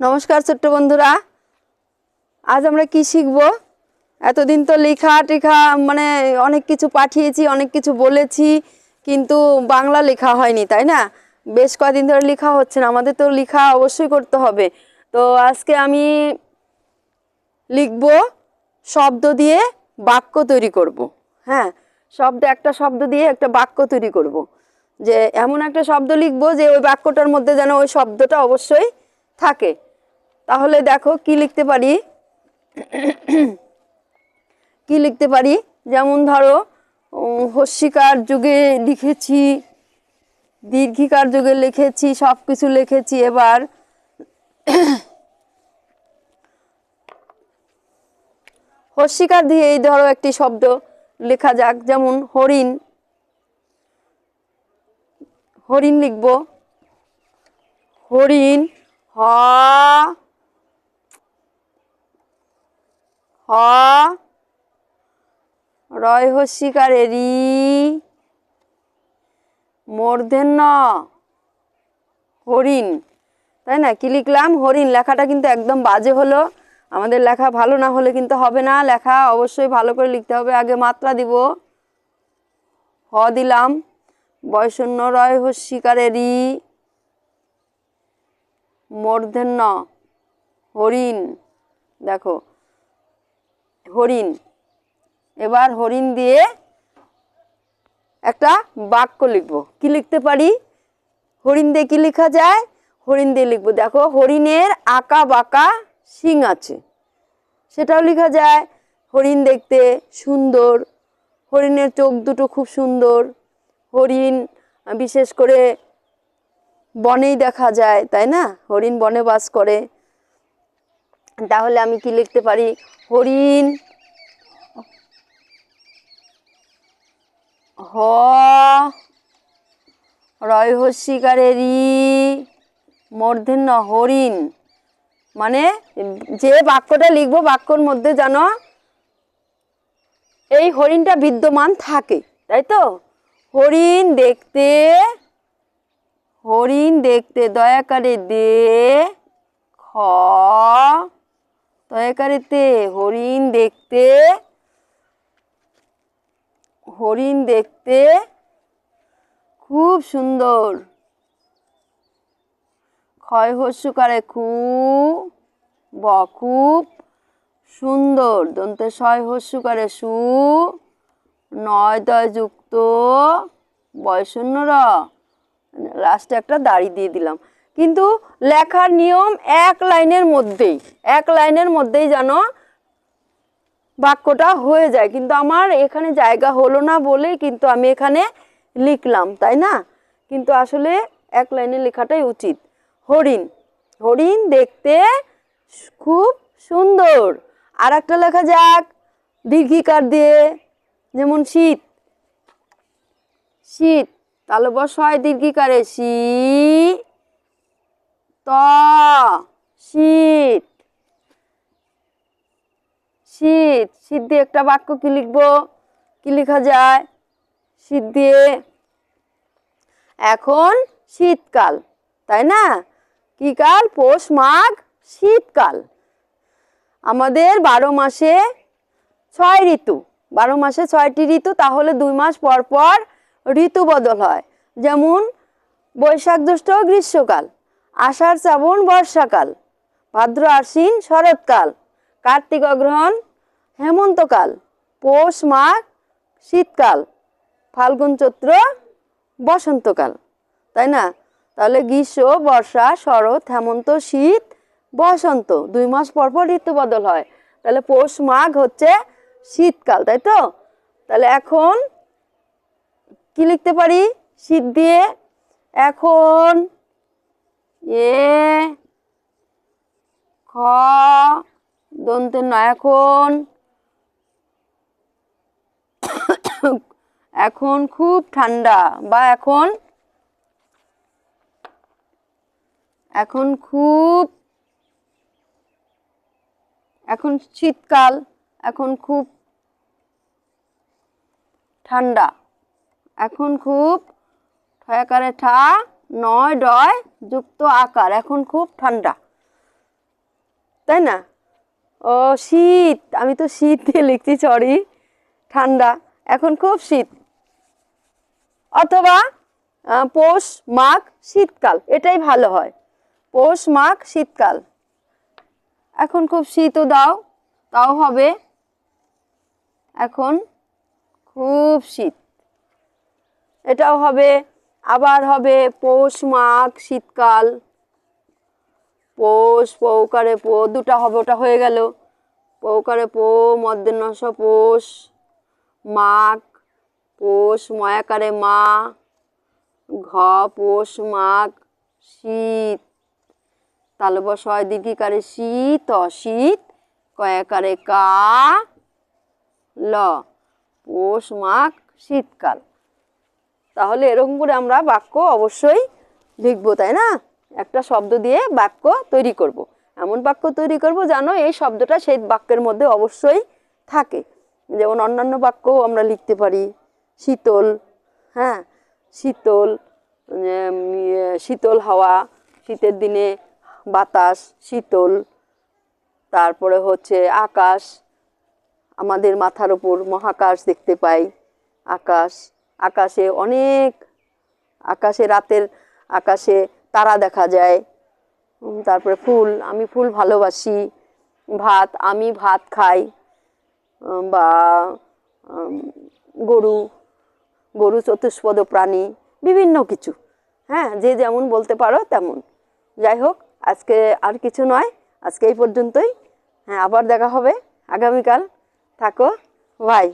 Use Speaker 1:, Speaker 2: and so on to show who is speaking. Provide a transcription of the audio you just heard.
Speaker 1: নমস্কার ছোট্ট বন্ধুরা। আজ আমরা কি শিখব? এতদিন তো লেখা টেখা মানে অনেক কিছু পাঠিয়েছি, অনেক কিছু বলেছি, কিন্তু বাংলা লেখা হয়নি, তাই না? বেশ কদিন ধরে লেখা হচ্ছে না, আমাদের তো লেখা অবশ্যই করতে হবে। তো আজকে আমি লিখব শব্দ দিয়ে বাক্য তৈরি করব। হ্যাঁ শব্দ একটা শব্দ দিয়ে একটা বাক্য তৈরি করব। যে এমন একটা শব্দ লিখব যে ওই বাক্যটার মধ্যে যেন ওই শব্দটা অবশ্যই থাকে। তাহলে দেখো কি লিখতে পারি? কি লিখতে পারি? যেমন ধরো হস্যিকার যুগে লিখেছি, দীর্ঘিকার যুগে লিখেছি সব কিছু লিখেছি। এবার হস্যিকার দিয়ে এই ধরো একটি শব্দ লেখা যাক, যেমন হরিণ। হরিণ লিখব। হরিণ, হ হ। রয় হস্যিকারে রি মূর্ধন্য হরিণ। তাই না? কি লিখলাম? হরিণ। লেখাটা কিন্তু একদম বাজে হলো। আমাদের লেখা ভালো না হলে কিন্তু হবে না। লেখা অবশ্যই ভালো করে লিখতে হবে। আগে মাত্রা দিব। হ দিলাম। বয়শূন্য রয় হস্যিকারে রি মূর্ধন্য হরিণ। দেখো হরিণ। এবার হরিণ দিয়ে একটা বাক্য লিখব। কি লিখতে পারি? হরিণ দিয়ে কি লেখা যায়? হরিণ দিয়ে লিখব। দেখো, হরিণের আঁকা বাঁকা শিং আছে। সেটাও লেখা যায়। হরিণ দেখতে সুন্দর। হরিণের চোখ দুটো খুব সুন্দর। হরিণ, বিশেষ করে বনেই দেখা যায়, তাই না? হরিণ বনে বাস করে। তাহলে আমি কি লিখতে পারি? হরিণ। হ। রয় হস্যিকারে রি মূর্ধন্য হরিণ। মানে যে বাক্যটা লিখব বাক্যর মধ্যে যেন এই হরিণটা বিদ্যমান থাকে, তাই তো? হরিণ দেখতে হরিণ দেখতে দয়াকারে দে, খ। দয়াকারেতে হরিণ দেখতে হরিণ দেখতে খুব সুন্দর। ক্ষয় হস্যকারে খু ব খুব সুন্দর। দন্তে ছয় হস্যকারে সু নয় দয় যুক্ত বয়শূন্য লাস্টে একটা দাড়ি দিয়ে দিলাম। কিন্তু লেখার নিয়ম এক লাইনের মধ্যেই, এক লাইনের মধ্যেই যেন বাক্যটা হয়ে যায়। কিন্তু আমার এখানে জায়গা হলো না বলে কিন্তু আমি এখানে লিখলাম, তাই না? কিন্তু আসলে এক লাইনে লেখাটাই উচিত। হরিণ হরিণ দেখতে খুব সুন্দর। আর একটা লেখা যাক, দীর্ঘিকার দিয়ে, যেমন শীত। শীত তাহলে বস হয় দীর্ঘিকারে, শী ত, শীত। শীত শীত দিয়ে একটা বাক্য কি লিখব? কি লেখা যায়? শীত দিয়ে। এখন শীতকাল, তাই না? কি কাল? পৌষ, মাঘ, শীতকাল। আমাদের বারো মাসে ছয় ঋতু। বারো মাসে ছয়টি ঋতু, তাহলে দুই মাস পর পর ঋতু বদল হয়। যেমন বৈশাখ, জ্যৈষ্ঠ, গ্রীষ্মকাল। আষাঢ় শ্রাবণ বর্ষাকাল, ভাদ্র আশ্বিন শরৎকাল, কার্তিক অগ্রহণ হেমন্তকাল, পৌষ মাঘ শীতকাল, ফাল্গুন চৈত্র বসন্তকাল। তাই না? তাহলে গ্রীষ্ম, বর্ষা, শরৎ, হেমন্ত, শীত, বসন্ত দুই মাস পর পর ঋতু বদল হয়। তাহলে পৌষ মাঘ হচ্ছে শীতকাল, তাই তো? তাহলে এখন কি লিখতে পারি? শীত দিয়ে এখন এ খ দন্তে ন এখন এখন খুব ঠান্ডা বা এখন? এখন খুব, এখন শীতকাল, এখন খুব ঠান্ডা, এখন খুব ঠয়াকারে ঠা নয় ডয় যুক্ত আকার, এখন খুব ঠান্ডা। তাই না? ও, শীত। আমি তো শীত দিয়ে লিখছি সরি ঠান্ডা। এখন খুব শীত। অথবা পৌষ মাঘ শীতকাল, এটাই ভালো হয়। পৌষ মাঘ শীতকাল। এখন খুব শীতও দাও, তাও হবে। এখন খুব শীত। এটাও হবে আবার হবে পৌষ মাঘ, শীতকাল। পৌষ, পৌকারে পো, দুটা হবে, ওটা হয়ে গেল। পৌকারে পো, মদ্যনস, পৌষ মাঘ, পৌষ ময়াকারে মা, ঘ, পৌষ মাঘ, শীত। তালবস হয় দীর্ঘিকারে শীত, অশীত, কয়াকারে কা, ল। পৌষ মাঘ, শীতকাল। তাহলে এরকম করে আমরা বাক্য অবশ্যই লিখব তাই না? একটা শব্দ দিয়ে বাক্য তৈরি করব। এমন বাক্য তৈরি করব জানো এই শব্দটা সেই বাক্যের মধ্যে অবশ্যই থাকে। যেমন অন্যান্য বাক্যও আমরা লিখতে পারি। শীতল হ্যাঁ? শীতল ইয়ে, শীতল হাওয়া শীতের দিনে বাতাস শীতল। তারপরে হচ্ছে আকাশ। আমাদের মাথার ওপর মহাকাশ দেখতে পাই আকাশ। আকাশে অনেক আকাশে, রাতের আকাশে তারা দেখা যায়। তারপরে ফুল, আমি ফুল ভালোবাসি। ভাত, আমি ভাত খাই। বা গরু গরু চতুষ্পদ প্রাণী, বিভিন্ন কিছু। হ্যাঁ যে যেমন বলতে পারো তেমন। যাই হোক, আজকে আর কিছু নয়। আজকে এই পর্যন্তই। হ্যাঁ আবার দেখা হবে। আগামীকাল। থাকো। বাই